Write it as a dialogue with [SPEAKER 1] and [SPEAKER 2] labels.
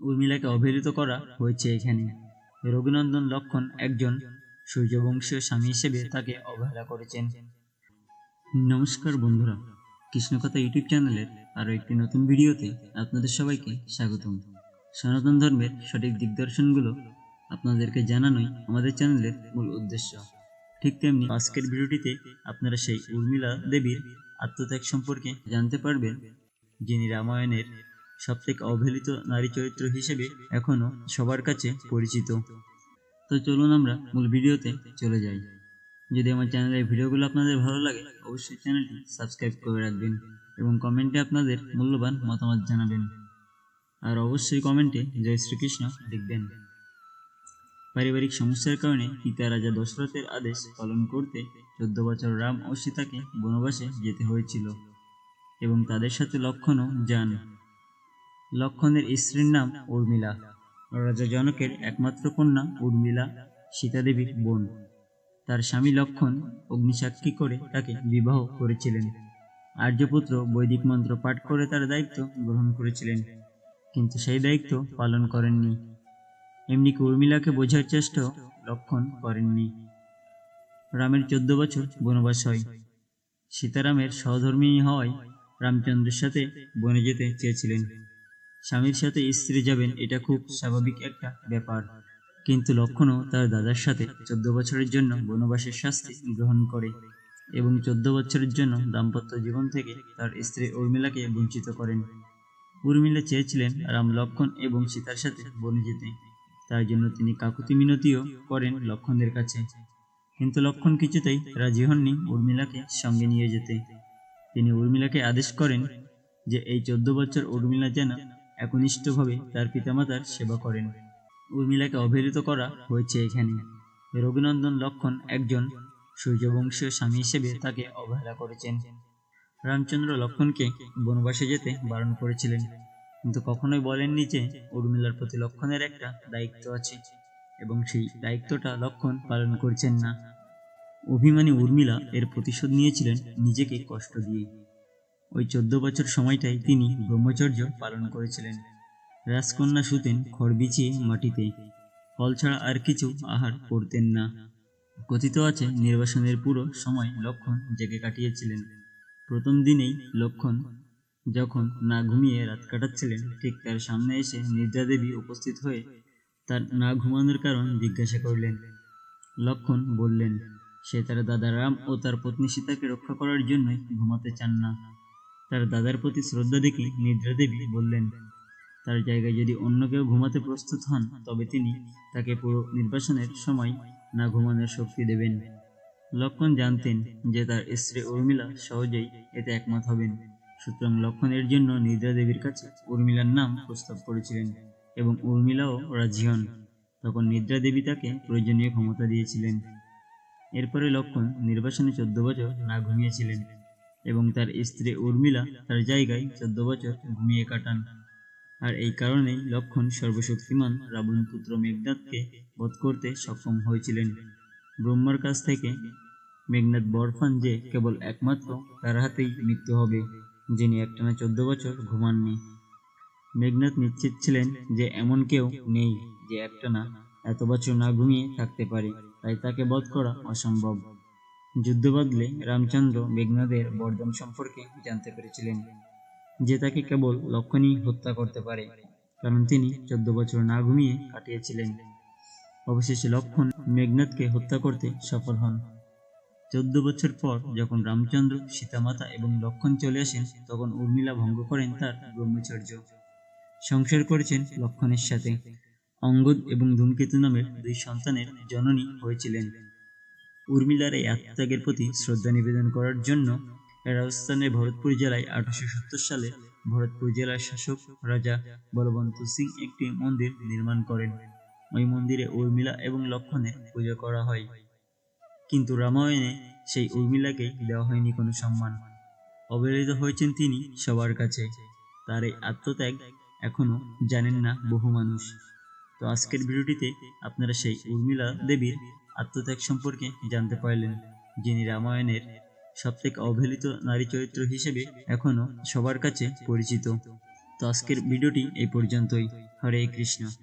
[SPEAKER 1] উর্মিলাকে অবহেলিত করা হয়েছে এখানে। রঘুনন্দন লক্ষণ একজন সূর্যবংশীয় স্বামী হিসেবে তাকে অবহেলা করেছেন। নমস্কার বন্ধুরা, কৃষ্ণকথা ইউটিউব চ্যানেলের আরও একটি নতুন ভিডিওতে আপনাদের সবাইকে স্বাগতম। সনাতন ধর্মের সঠিক দিগদর্শনগুলো আপনাদেরকে জানানোই আমাদের চ্যানেলের মূল উদ্দেশ্য। ঠিক তেমনি আজকের ভিডিওটিতে আপনারা সেই উর্মিলা দেবীর আত্মত্যাগ সম্পর্কে জানতে পারবেন, যিনি রামায়ণের সবথেকে অবহেলিত নারী চরিত্র হিসেবে এখনও সবার কাছে পরিচিত। তো চলুন আমরা মূল ভিডিওতে চলে যাই। যদি আমার চ্যানেলের ভিডিওগুলো আপনাদের ভালো লাগে, অবশ্যই চ্যানেলটি সাবস্ক্রাইব করে রাখবেন এবং কমেন্টে আপনাদের মূল্যবান মতামত জানাবেন। আর অবশ্যই কমেন্টে জয় শ্রীকৃষ্ণ লিখবেন। পারিবারিক সমস্যার কারণে পিতা রাজা দশরথের আদেশ পালন করতে চোদ্দ বছর রাম ও সীতাকে বনবাসে যেতে হয়েছিল এবং তাদের সাথে লক্ষণও যান লক্ষণের স্ত্রীর নাম উর্মিলা। রাজা জনকের একমাত্র কন্যা উর্মিলা, সীতাদেবীর বোন। তার স্বামী লক্ষণ অগ্নিসাক্ষী করে তাকে বিবাহ করেছিলেন। আর্যপুত্র বৈদিক মন্ত্র পাঠ করে তার দায়িত্ব গ্রহণ করেছিলেন, কিন্তু সেই দায়িত্ব পালন করেননি। এমনিকি উর্মিলাকে বোঝার চেষ্টাও লক্ষণ করেননি। রামের চোদ্দ বছর বনবাস হয়। সীতারামের সহধর্মিণী হওয়ায় রামচন্দ্রের সাথে বনে যেতে চেয়েছিলেন। স্বামীর সাথে স্ত্রী যাবেন, এটা খুব স্বাভাবিক একটা ব্যাপার। কিন্তু লক্ষণও তার দাদার সাথে চোদ্দ বছরের জন্য বনবাসের শাস্তি গ্রহণ করে এবং চোদ্দ বছরের জন্য দাম্পত্য জীবন থেকে তার স্ত্রী উর্মিলাকে বঞ্চিত করেন। উর্মিলা চেয়েছিলেন রাম লক্ষণ এবং সীতার সাথে বনে যেতে। তার জন্য তিনি কাকুতি মিনতিও করেন লক্ষণদের কাছে। কিন্তু লক্ষণ কিছুতেই রাজি হননি উর্মিলাকে সঙ্গে নিয়ে যেতে। তিনি উর্মিলাকে আদেশ করেন যে, এই চোদ্দ বছর উর্মিলা যেন একনিষ্ঠভাবে তার পিতামাতার সেবা করেন। উর্মিলাকে অবহেলিত করা হয়েছে এখানে। রঘুনন্দন লক্ষণ একজন সূর্যবংশীয় স্বামী হিসেবে তাকে অবহেলা করেছেন। রামচন্দ্র লক্ষণকে বনবাসে যেতে বারণ করেছিলেন। কিন্তু কখনোই বলেননি যে উর্মিলার প্রতি লক্ষণের একটা দায়িত্ব আছে এবং সেই দায়িত্বটা লক্ষণ পালন করছেন না। অভিমানী উর্মিলা এর প্রতিশোধ নিয়েছিলেন নিজেকে কষ্ট দিয়ে। ওই চোদ্দ বছর সময়টাই তিনি ব্রহ্মচর্য পালন করেছিলেন। রাজকন্যা শুতেন খড় বিছিয়ে মাটিতে। ফল ছাড়া আর কিছু আহার করতেন না। কথিত আছে, নির্বাসনের পুরো সময় লক্ষণ জেগে কাটিয়েছিলেন। প্রথম দিনেই লক্ষণ যখন না ঘুমিয়ে রাত কাটাচ্ছিলেন, ঠিক তার সামনে এসে নিদ্রা দেবী উপস্থিত হয়ে তার না ঘুমানোর কারণ জিজ্ঞাসা করলেন। লক্ষণ বললেন, সে তার দাদা রাম ও তার পত্নী সীতাকে রক্ষা করার জন্যই ঘুমাতে চান না। তার দাদার প্রতি শ্রদ্ধা দেখে নিদ্রা দেবী বললেন, তার জায়গায় যদি অন্য কেউ ঘুমাতে প্রস্তুত হন, তবে তিনি তাকে পুরো নির্বাসনের সময় না ঘুমানোর শক্তি দেবেন। লক্ষণ জানতেন যে তার স্ত্রী উর্মিলা সহজেই এতে একমত হবেন। সুতরাং লক্ষণের জন্য নিদ্রা দেবীর কাছে উর্মিলার নাম প্রস্তাব করেছিলেন এবং উর্মিলাও রাজি হন। তখন নিদ্রা দেবী তাকে প্রয়োজনীয় ক্ষমতা দিয়েছিলেন। এরপরে লক্ষণ নির্বাসনে চোদ্দ বছর না ঘুমিয়েছিলেন। এবং তার স্ত্রী উর্মিলা তার জায়গায় চোদ্দ বছর ঘুমিয়ে কাটান। আর এই কারণেই লক্ষণ সর্বশক্তিমান রাবণ পুত্র মেঘনাথকে বধ করতে সক্ষম হয়েছিলেন। ব্রহ্মার কাছ থেকে মেঘনাথ বরফান যে কেবল একমাত্র তার হাতেই মৃত্যু হবে, যিনি একটানা চোদ্দ বছর ঘুমাননি। মেঘনাথ নিশ্চিত ছিলেন যে এমন কেউ নেই যে একটানা এত বছর না ঘুমিয়ে থাকতে পারে, তাই তাকে বধ করা অসম্ভব। যুদ্ধ বদলে রামচন্দ্র মেঘনাদের বরদান সম্পর্কে জানতে পেরেছিলেন, যে তাকে কেবল লক্ষণই হত্যা করতে পারে, কারণ তিনি চোদ্দ বছর না ঘুমিয়ে কাটিয়েছিলেন। অবশেষে লক্ষণ মেঘনাথকে হত্যা করতে সফল হন। চোদ্দ বছর পর যখন রামচন্দ্র সীতামাতা এবং লক্ষণ চলে আসেন, তখন উর্মিলা ভঙ্গ করেন তার ব্রহ্মচর্য। সংসার করেছেন লক্ষণের সাথে। অঙ্গদ এবং ধূমকেতু নামের দুই সন্তানের জননী হয়েছিলেন। উর্মিলার এই আত্মত্যাগের প্রতি শ্রদ্ধা নিবেদন করার জন্য রাজস্থানের ভরতপুর জেলায় আঠারোশো সত্তর সালে ভরতপুর জেলার শাসক রাজা বলবন্ত সিং একটি মন্দির নির্মাণ করেন। ওই মন্দিরে উর্মিলা এবং লক্ষণের পূজা করা হয়। কিন্তু রামায়ণে সেই উর্মিলাকে দেওয়া হয়নি কোনো সম্মান। অবহেলিত হয়েছেন তিনি সবার কাছে। তার এই আত্মত্যাগ এখনও জানেন না বহু মানুষ। তো আজকের ভিডিওটিতে আপনারা সেই উর্মিলা দেবীর আত্মত্যাগ সম্পর্কে জানতে পারলেন যিনি রামায়ণের সবথেকে অবহেলিত নারী চরিত্র হিসেবে এখনও সবার কাছে পরিচিত। তো আজকের ভিডিওটি এই পর্যন্তই। হরে কৃষ্ণ।